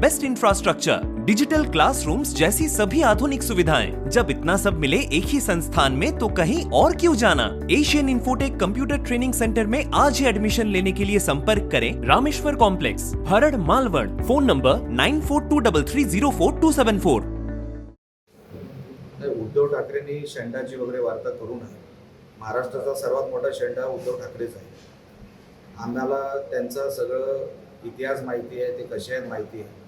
best infrastructure digital classrooms जैसी सभी आधुनिक सुविधाएँ। जब इतना सब मिले एक ही संस्थान में तो कहीं और क्यों जाना? Asian infotech computer training centre में आज ही एडमिशन लेने के लिए संपर्क करें Rameshwar complex Harad Malwad phone number nine four two double three zero four two seven four Uddhav ठाकरेंनी शेंडाची वगैरे वार्ता करू नये. महाराष्ट्राचा सर्वात मोठा शेंडा उद्धव ठाकरेच आहे. आम्हाला त्यांचा सगळं इतिहास माहिती आहे, ते कसे आहेत माहिती आहे.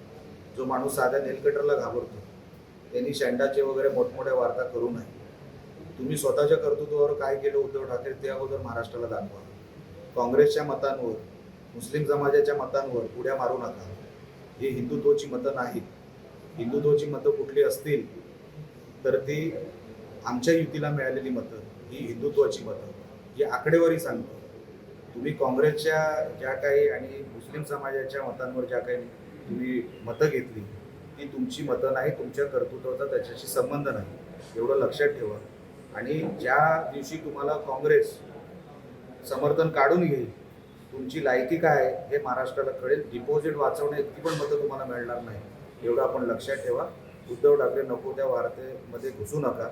जो माणूस साध्या नेलकटरला घाबरतो त्यांनी शेंडाचे वगैरे मोठमोठ्या वार्ता करू नये. तुम्ही स्वतःच्या कर्तृत्वावर काय केलं उद्धव ठाकरे ते अगोदर महाराष्ट्राला दाखवा. काँग्रेसच्या मतांवर मुस्लिम समाजाच्या मतांवर उड्या मारू नका. ही हिंदुत्वाची मतं नाहीत. हिंदुत्वाची मतं कुठली असतील तर ती आमच्या युतीला मिळालेली मतं ही हिंदुत्वाची मतं. ही आकडेवारी सांगतो. तुम्ही काँग्रेसच्या ज्या काही आणि मुस्लिम समाजाच्या मतांवर ज्या काही तुम्ही मतं घेतली ती तुमची मतं नाही तुमच्या कर्तृत्वाचा त्याच्याशी संबंध नाही. एवढं लक्षात ठेवा. आणि ज्या दिवशी तुम्हाला काँग्रेस समर्थन काढून घेईल तुमची लायकी काय आहे हे महाराष्ट्राला कळेल. डिपॉझिट वाचवण्या इतकी पण मतं तुम्हाला मिळणार नाही. एवढं आपण लक्षात ठेवा. उद्धव ठाकरे नको त्या वार्तेमध्ये घुसू नका.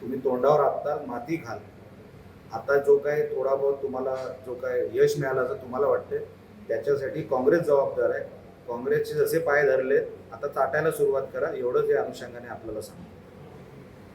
तुम्ही तोंडावर आपता माती घाल. आता जो काय थोडा बहुत तुम्हाला जो काय यश मिळालं असं तुम्हाला वाटते त्याच्यासाठी काँग्रेस जबाबदार आहे. काँग्रेसचे जसे पाय धरलेत आता चाटायला सुरुवात करा एवढंच या अनुषंगाने आपल्याला सांगतो.